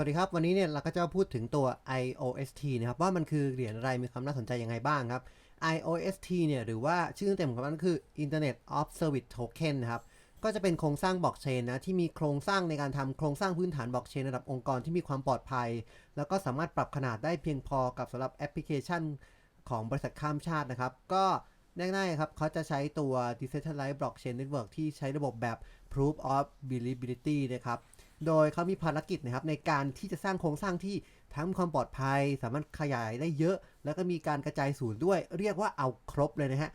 วัสดีครับ วันนี้เนี่ยเราก็จะพูดถึงตัว IOST นะครับว่ามันคือเหรียญอะไรมีความน่าสนใจยังไงบ้างครับ IOST เนี่ยหรือว่าชื่อเต็มของมันคือ Internet of Service Token นะครับก็จะเป็นโครงสร้างบล็อกเชนนะที่มีโครงสร้างในการทำโครงสร้างพื้นฐานบล็อกเชนระดับองค์กรที่มีความปลอดภัย แล้วก็สามารถปรับขนาดได้เพียงพอกับสำหรับแอปพลิเคชันของบริษัทข้ามชาตินะครับ ก็ง่ายๆครับเขาจะใช้ตัว Decentralized Blockchain Network ที่ใช้ระบบแบบ Proof of Believability นะครับ โดยเขามีภารกิจนะครับในการที่จะสร้างโครงสร้างที่ทั้งความปลอดภัย สามารถขยายได้เยอะ แล้วก็มีการกระจายศูนย์ด้วย เรียกว่าเอาครบเลยนะฮะ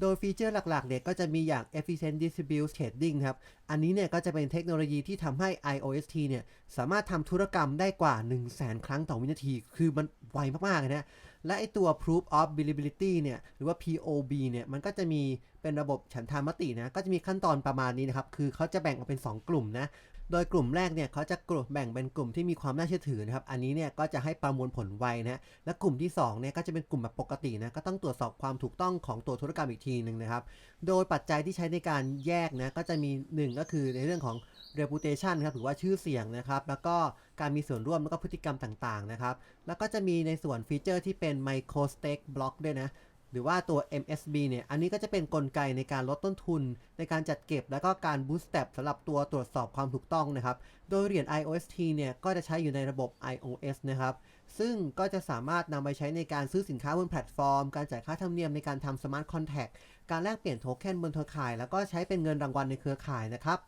โดยฟีเจอร์หลักๆเนี่ยก็จะมีอย่าง efficient distributed trading ครับ อันนี้เนี่ยก็จะเป็นเทคโนโลยีที่ทำให้ IOST เนี่ยสามารถทำธุรกรรมได้กว่า 1 0 0 0 0แครั้งต่อวินาที คือมัน ไวมากๆเลยนะ และไอตัว proof of believability เนี่ย หรือว่า POB เนี่ย มันก็จะมีเป็นระบบฉันทามตินะ ก็จะมีขั้นตอนประมาณนี้นะครับ คือเขาจะแบ่งออกเป็น 2 กลุ่มนะ โดยกลุ่มแรกเนี่ยเขาจะกลุ่มแบ่งเป็นกลุ่มที่มีความน่าเชื่อถือนะครับ อันนี้เนี่ยก็จะให้ประมวลผลไวนะ และกลุ่มที่2เนี่ยก็จะเป็นกลุ่มแบบปกตินะ ก็ต้องตรวจสอบความถูกต้องของตัวธุรกรรมอีกทีหนึ่งนะครับ โดยปัจจัยที่ใช้ในการแยกนะ ก็จะมี 1 ก็คือในเรื่องของ reputation ครับหรือว่าชื่อเสียงนะครับ แล้วก็การมีส่วนร่วมแล้วก็พฤติกรรมต่างๆนะครับ แล้วก็จะมีในส่วนฟีเจอร์ที่เป็น micro stake block ด้วยนะ หรือว่าตัว MSB เนี่ย อันนี้ก็จะเป็นนกลไกในการลดต้นทุน ในการจัดเก็บ แล้วก็การ bootstrap สำหรับตัวตรวจสอบความถูกต้องนะครับ โดยเหรียญ IOST เนี่ย ก็จะใช้อยู่ในระบบ iOS นะครับ ซึ่งก็จะสามารถนำไปใช้ในการซื้อสินค้าบนแพลตฟอร์ม การจ่ายค่าธรรมเนียมในการทำ smart contract การแลกเปลี่ยนโทเค็นบนเครือข่าย แล้วก็ใช้เป็นเงินรางวัลในเครือข่ายนะครับ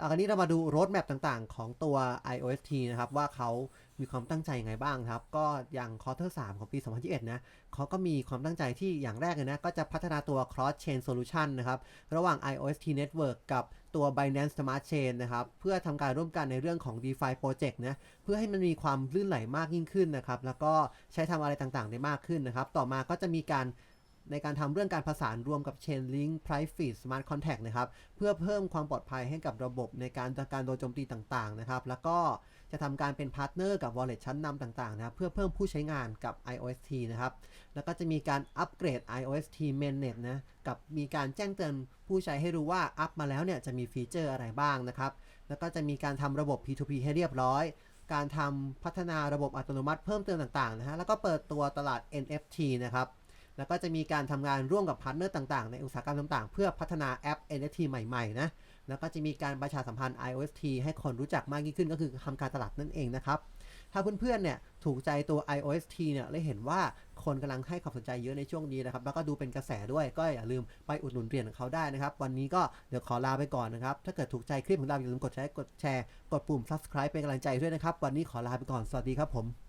อันนี้เรามาดูโรดแมปต่างๆ ของตัว iOST นะครับ ว่าเขามีความตั้งใจยังไงบ้างครับ ก็อย่างค u a r t e r 3ของปี 2021 นะเขาก็มีความตั้งใจที่อย่างแรกเลยนะ ก็จะพัฒนาตัว cross chain solution นะครับ ระหว่าง iOST network กับตัว Binance Smart Chain นะครับ เพื่อทำการร่วมกันในเรื่องของ DeFi project นะ เพื่อให้มันมีความลื่นไหลมากยิ่งขึ้นนะครับ แล้วก็ใช้ทำอะไรต่างๆ ได้มากขึ้นนะครับ ต่อมาก็จะมีการ ในการทำเรื่องการผสานรวมกับ Chainlink Private Smart Contact นะครับ เพื่อเพิ่มความปลอดภัยให้กับระบบในการจัดการโดนโจมตีต่างๆนะครับ แล้วก็จะทำการเป็นพาร์ทเนอร์กับ Wallet ชั้นนำต่างๆนะครับ เพื่อเพิ่มผู้ใช้งานกับ IOST นะครับ แล้วก็จะมีการอัปเกรด IOST Mainnet นะ กับมีการแจ้งเตือนผู้ใช้ให้รู้ว่าอัปมาแล้วเนี่ยจะมีฟีเจอร์อะไรบ้างนะครับ แล้วก็จะมีการทำระบบ P2P ให้เรียบร้อยการทำพัฒนาระบบอัตโนมัติเพิ่มเติมต่างๆนะฮะ แล้วก็เปิดตัวตลาด NFT นะครับ แล้วก็จะมีการทำงานร่วมกับพาร์ทเนอร์ต่าง ๆ ในอุตสาหกรรมต่างๆ เพื่อพัฒนาแอป NFT ใหม่ๆนะ แล้วก็จะมีการประชาสัมพันธ์ IOST ให้คนรู้จักมากยิ่งขึ้นก็คือทำการตลาดนั่นเองนะครับ ถ้าเพื่อนๆ เนี่ยถูกใจตัว IOST เนี่ยเลยเห็นว่าคนกำลังให้ความสนใจเยอะในช่วงนี้นะครับ แล้วก็ดูเป็นกระแสด้วย ก็อย่าลืมไปอุดหนุนเหรียญของเขาได้นะครับ วันนี้ก็เดี๋ยวขอลาไปก่อนนะครับ ถ้าเกิดถูกใจคลิปของเราอย่าลืมกดไลค์กดแชร์ กดปุ่ม subscribe เป็นกำลังใจด้วยนะครับ วันนี้ขอลาไปก่อน สวัสดีครับผม